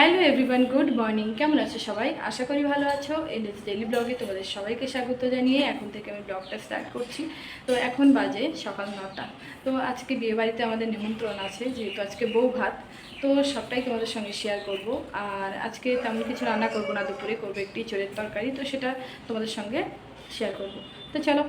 Hello everyone good morning কেমন আছো সবাই? আশা করি ভালো আছো। এই ডেলি ব্লগে তোমাদের সবাইকে স্বাগত জানিয়ে এখন থেকে আমি ব্লগটা স্টার্ট করছি। তো এখন বাজে সকাল নটা। তো আজকে বিয়ে বাড়িতে আমাদের নিমন্ত্রণ আছে, যেহেতু আজকে বউ ভাত। তো সবটাই তোমাদের সঙ্গে শেয়ার করব। আর আজকে তেমন কিছু রান্না করব না দুপুরে, করব একটি চোরের তরকারি। তো সেটা তোমাদের সঙ্গে শেয়ার করব। তো চলো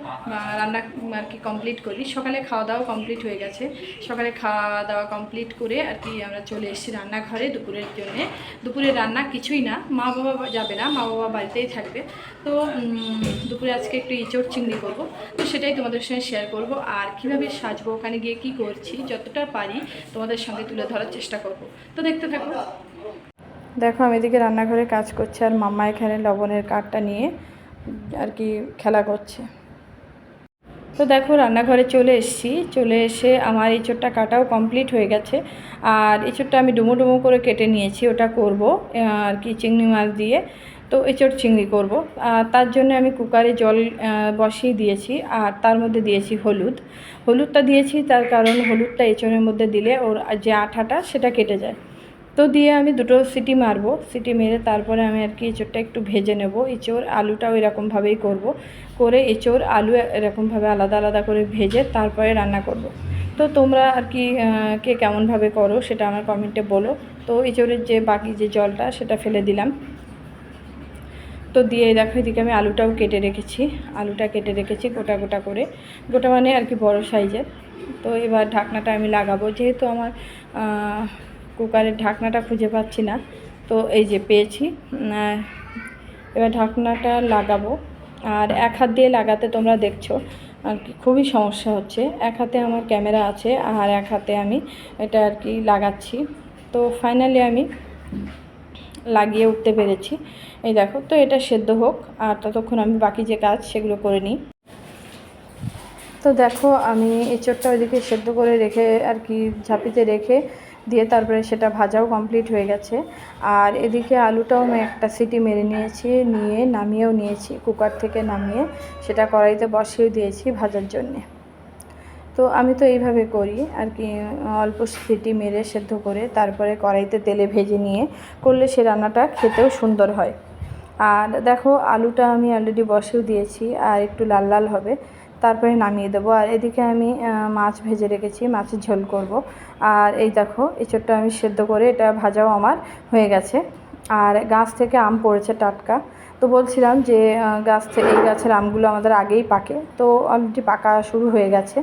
রান্না আর কি কমপ্লিট করি। সকালে খাওয়া দাওয়া কমপ্লিট হয়ে গেছে। সকালে খাওয়া দাওয়া কমপ্লিট করে আর কি আমরা চলে এসেছি রান্নাঘরে দুপুরের জন্যে। দুপুরে রান্না কিছুই না। মা বাবা যাবে না মা বাবা বাড়িতেই থাকবে। তো দুপুরে আজকে একটু ইঁচড় চিংড়ি করব। তো সেটাই তোমাদের সঙ্গে শেয়ার করব। আর কীভাবে সাজবো, ওখানে গিয়ে কি করছি, যতটা পারি তোমাদের সঙ্গে তুলে ধরার চেষ্টা করব। তো দেখতে থাকো। দেখো, আমি এদিকে রান্নাঘরে কাজ করছি আর মাম্মা এখানে লবণের কাঠটা নিয়ে আর কি খেলা করছে। তো দেখো রান্নাঘরে চলে এসেছি। চলে এসে আমার এঁচোড়টা কাটাও কমপ্লিট হয়ে গেছে। আর এঁচোড়টা আমি ডুমো ডুমো করে কেটে নিয়েছি, ওটা করব আর কি চিংড়ি মাছ দিয়ে। তো এঁচোড় চিংড়ি করব। তার জন্য আমি কুকারে জল বসিয়ে দিয়েছি। আর তার মধ্যে দিয়েছি হলুদ। হলুদটা দিয়েছি, তার কারণ হলুদটা এঁচোড়ের মধ্যে দিলে ওর যে আঠাটা সেটা কেটে যায়। তো দিয়ে আমি দুটো সিটি মারবো। সিটি মেরে তারপরে আমি আর কি এঁচোড়টা একটু ভেজে নেব। এঁচোড় আলুটাও এরকমভাবেই করব। করে এঁচোড়, আলু এরকমভাবে আলাদা আলাদা করে ভেজে তারপরে রান্না করব। তো তোমরা আর কি কে কেমনভাবে করো সেটা আমার কমেন্টে বলো। তো এঁচোড়ের যে বাকি যে জলটা সেটা ফেলে দিলাম। তো দিয়ে দেখো এদিকে আমি আলুটাও কেটে রেখেছি। আলুটা কেটে রেখেছি গোটা গোটা করে। গোটা মানে আর কি বড় সাইজের। তো এবার ঢাকনাটা আমি লাগাবো। যেহেতু আমার কুকারের ঢাকনাটা খুঁজে পাচ্ছি না। তো এই যে পেয়েছি। এবার ঢাকনাটা লাগাবো। আর এক হাত দিয়ে লাগাতে তোমরা দেখছ, আর কি খুবই সমস্যা হচ্ছে। এক হাতে আমার ক্যামেরা আছে, আর এক হাতে আমি এটা আর কি লাগাচ্ছি। তো ফাইনালি আমি লাগিয়ে উঠতে পেরেছি। এই দেখো, তো এটা সেদ্ধ হোক, আর ততক্ষণ আমি বাকি যে কাজ, সেগুলো করে নিই। তো দেখো, আমি এঁচোড়টা ওইদিকে সেদ্ধ করে রেখে আর কি ঝাঁপিতে রেখে দিয়ে তারপরে সেটা ভাজাও কমপ্লিট হয়ে গেছে। আর এদিকে আলুটাও আমি একটা সিটি মেরে নিয়েছি, নিয়ে নামিয়েও নিয়েছি, কুকার থেকে নামিয়ে সেটা কড়াইতে বসিয়ে দিয়েছি ভাজার জন্যে। তো আমি তো এইভাবে করি, আর কি, অল্প সিটি মেরে সেদ্ধ করে তারপরে কড়াইতে তেলে ভেজে নিয়ে করলে সে রান্নাটা খেতেও সুন্দর হয়। আর দেখো, আলুটা আমি অলরেডি বসেও দিয়েছি, আর একটু লাল লাল হবে। তারপরে নামিয়ে দেবো। আর এদিকে আমি মাছ ভেজে রেখেছি, মাছের ঝোল করব। আর এই দেখো, এঁচোড়টা আমি সেদ্ধ করে এটা ভাজাও আমার হয়ে গেছে। আর গাছ থেকে আম পড়েছে টাটকা। তো বলছিলাম যে গাছ থেকে এই গাছের আমগুলো আমাদের আগেই পাকে। তো অলরেডি পাকা শুরু হয়ে গেছে।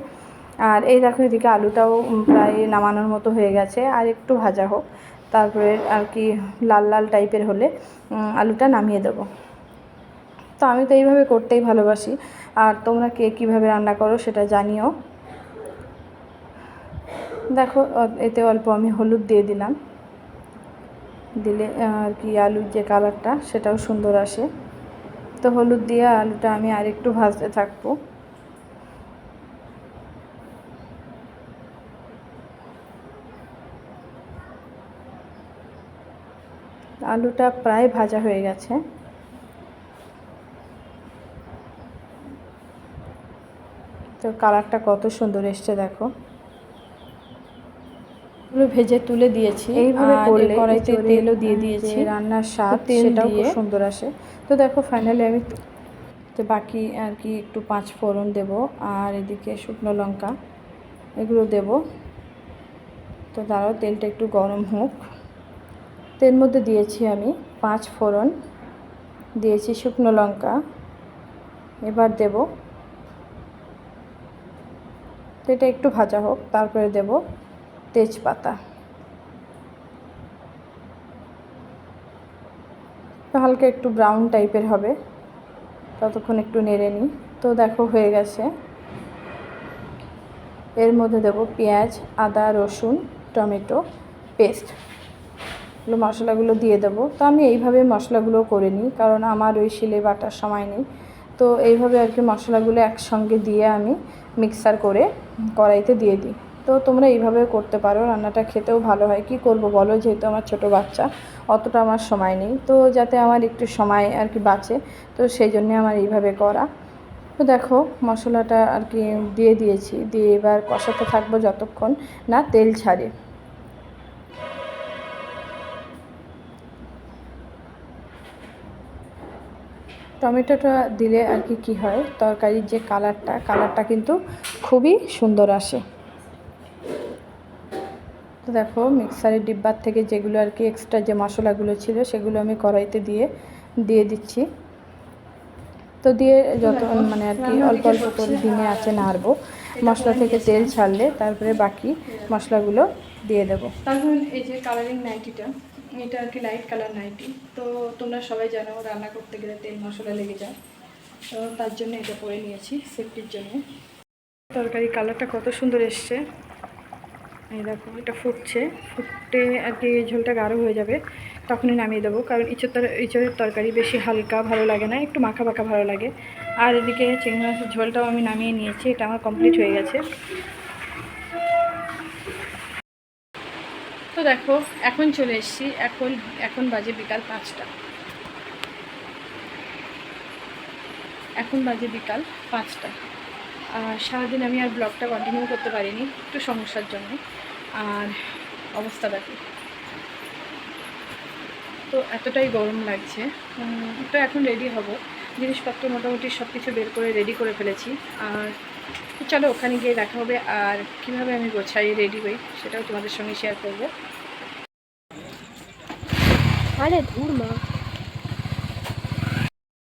আর এই দেখো, এদিকে আলুটাও প্রায় নামানোর মতো হয়ে গেছে। আর একটু ভাজা হোক। তারপরে আর কি লাল লাল টাইপের হলে আলুটা নামিয়ে দেবো। তো আমি তো এইভাবে করতেই ভালোবাসি। আর তোমরা কে কীভাবে রান্না করো সেটা জানিও। দেখো এতে অল্প আমি হলুদ দিয়ে দিলাম। দিলে আর কি আলুর যে কালারটা সেটাও সুন্দর আসে। তো হলুদ দিয়ে আলুটা আমি আর একটু ভাজতে থাকব। আলুটা প্রায় ভাজা হয়ে গেছে। তো কালারটা কত সুন্দর এসছে দেখো। এগুলো ভেজে তুলে দিয়েছি। এইভাবে করলে কড়াইতে তেলও দিয়ে দিয়েছি। রান্নার স্বাদ, সেটাও খুব দিয়ে সুন্দর আসে। তো দেখো ফাইনালি আমি তো বাকি আর কি একটু পাঁচ ফোড়ন দেব আর এদিকে শুকনো লঙ্কা এগুলো দেব। তো দাঁড়াও তেলটা একটু গরম হোক। তেল মধ্যে দিয়েছি আমি পাঁচ ফোড়ন। দিয়েছি শুকনো লঙ্কা। এবার দেব তো এটা একটু ভাজা হোক, তারপরে দেব তেজপাতা। হালকা একটু ব্রাউন টাইপের হবে, ততক্ষণ একটু নেড়ে নিই। তো দেখো, হয়ে গেছে। এর মধ্যে দেব পেঁয়াজ, আদা, রসুন, টমেটো পেস্ট। এগুলো মশলাগুলো দিয়ে দেবো। তো আমি এইভাবে মশলাগুলো করে নিই, কারণ আমার ওই শিলে বাটার সময় নেই। তো এইভাবে আর কি মশলাগুলো একসঙ্গে দিয়ে আমি মিক্সার করে কড়াইতে দিয়ে দিই। তো তোমরা এইভাবে করতে পারো, রান্নাটা খেতেও ভালো হয়। কি করব বলো? যেহেতু আমার ছোট বাচ্চা, অতটা আমার সময় নেই। তো যাতে আমার একটু সময় আর কি বাঁচে, তো সেই জন্যে আমার এইভাবে করা। তো দেখো, মশলাটা আর কি দিয়ে দিয়েছি। দিয়ে এবার কষাতে থাকব যতক্ষণ না তেল ছাড়ে। টমেটোটা দিলে আর কি কী হয়? তরকারির যে কালারটা কালারটা কিন্তু খুবই সুন্দর আসে। তো দেখো মিক্সারের ডিব্বার থেকে যেগুলো আর কি এক্সট্রা যে মশলাগুলো ছিল সেগুলো আমি কড়াইতে দিয়ে দিয়ে দিচ্ছি। তো দিয়ে যত মানে আর কি অল্প অল্প করে দিনে আছে নাড়বো। মশলা থেকে তেল ছাড়লে তারপরে বাকি মশলাগুলো দিয়ে দেবো। এই যে কালারিং নাইটিটা এটা আর কি লাইট কালার নাইটি তো তোমরা সবাই জানো, রান্না করতে গেলে তেল মশলা লেগে যায়। তো তার জন্য এটা পরে নিয়েছি সেফটির জন্য। তরকারি কালারটা কত সুন্দর এসছে। এই দেখো, এটা ফুটছে। ফুটতে আর কি ঝোলটা গাঢ় হয়ে যাবে। তখনই নামিয়ে দেবো, কারণ ইঁচড় তর ইঁচড়ের তরকারি বেশি হালকা ভালো লাগে না, একটু মাখা মাখা ভালো লাগে। আর এদিকে চিংড়ি মাছের ঝোলটাও আমি নামিয়ে নিয়েছি, এটা আমার কমপ্লিট হয়ে গেছে। দেখো, এখন চলে এসেছি। এখন এখন বাজে বিকাল পাঁচটা। এখন বাজে বিকাল পাঁচটা। আর সারাদিন আমি আর ব্লগটা কন্টিনিউ করতে পারিনি, একটু সমস্যার জন্য। আর অবস্থা দেখো। তো এতটাই গরম লাগছে। তো এখন রেডি হব। জিনিসপত্র মোটামুটি সব কিছু বের করে রেডি করে ফেলেছি। আর চলো ওখানে গিয়ে দেখা হবে আর কীভাবে আমি গোছাই রেডি হই, সেটাও তোমাদের সঙ্গে শেয়ার করব। আরে ধুর মা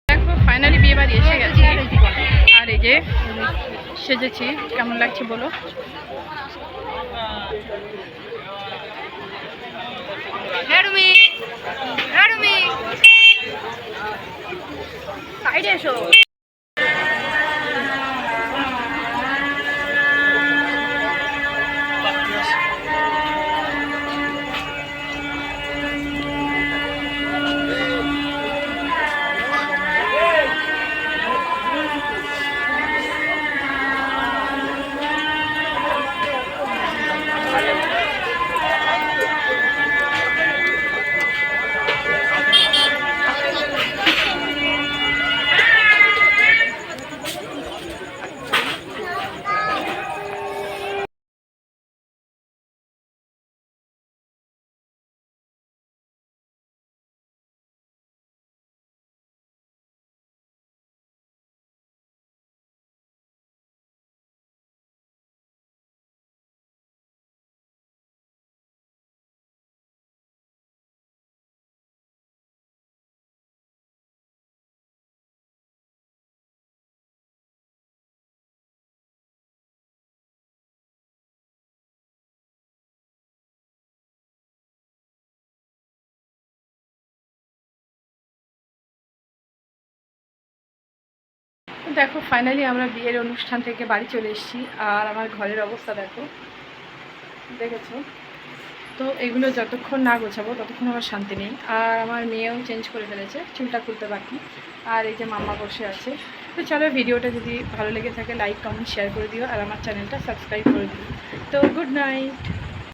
দেখো ফাইনালি বিয়ে বাড়ি এসে গেছি। আর এই যে সেজেছি। কেমন লাগছে বলো? সাইডে এসো। দেখো ফাইনালি আমরা বিয়ের অনুষ্ঠান থেকে বাড়ি চলে এসেছি। আর আমার ঘরের অবস্থা দেখো, দেখেছ? তো এগুলো যতক্ষণ না গোছাবো, ততক্ষণ আমার শান্তি নেই। আর আমার মেয়েও চেঞ্জ করে ফেলেছে, চুলটা খুলতে বাকি। আর এই যে মাম্মা বসে আছে। তো চলো, ভিডিওটা যদি ভালো লেগে থাকে লাইক কমেন্ট শেয়ার করে দিও। আর আমার চ্যানেলটা সাবস্ক্রাইব করে দিও। তো গুড নাইট